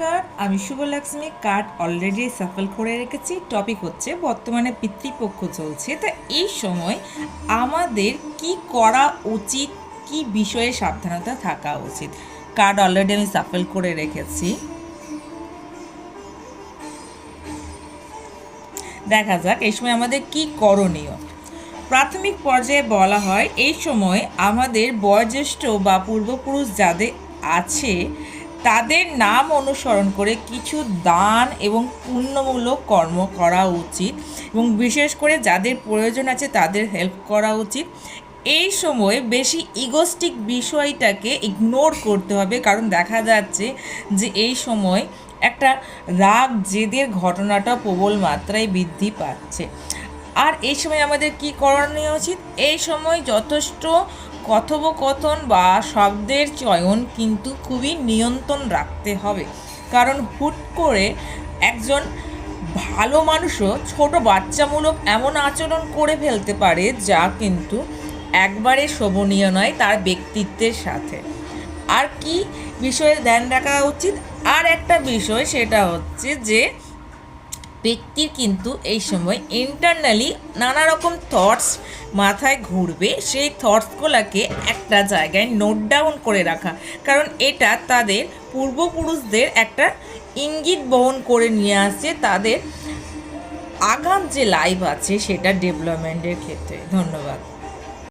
নমস্কার, আমি Subhalakshmi. Card already Shuffle করে রেখেছি। টপিক হচ্ছে বর্তমানে পিতৃপক্ষ চলছে। তা এই সময় আমাদের কি করা উচিত, কি বিষয়ে সাবধানতা থাকা উচিত? কার্ড অলরেডি আমি সাফল করে রেখেছি। দেখা যাক, এই সময় আমাদের কি করণীয়? প্রাথমিক পর্যায়ে বলা হয়, এই সময় আমাদের বয়োজ্যেষ্ঠ বা পূর্বপুরুষ যাদের আছে তাদের নাম অনুসরণ করে কিছু দান এবং পুণ্যমূলক কর্ম করা উচিত এবং বিশেষ করে যাদের প্রয়োজন আছে তাদের হেল্প করা উচিত। এই সময় বেশি ইগোস্টিক বিষয়টাকে ইগনোর করতে হবে, কারণ দেখা যাচ্ছে যে এই সময় একটা রাগ জেদের ঘটনাটা প্রবল মাত্রায় বৃদ্ধি পাচ্ছে। আর এই সময় আমাদের কি করণীয় উচিত? এই সময় যথেষ্ট কথোপকথন বা শব্দের চয়ন কিন্তু খুবই নিয়ন্ত্রণ রাখতে হবে। কারণ হুট করে একজন ভালো মানুষও ছোট বাচ্চামূলক এমন আচরণ করে ফেলতে পারে যা কিন্তু একবারে শোভনীয় নয় তার ব্যক্তিত্বের সাথে। আর কি বিষয়ে ধ্যান রাখা উচিত? আর একটা বিষয় সেটা হচ্ছে যে ব্যক্তির কিন্তু এই সময় ইন্টারনালি নানা রকম থটস মাথায় ঘুরবে, সেই থটসগুলোকে একটা জায়গায় নোট ডাউন করে রাখা। কারণ এটা তাদের পূর্বপুরুষদের একটা ইঙ্গিত বহন করে নিয়ে আসছে, তাদের আগাম যে লাইফ আছে সেটা ডেভেলপমেন্টের ক্ষেত্রে। ধন্যবাদ।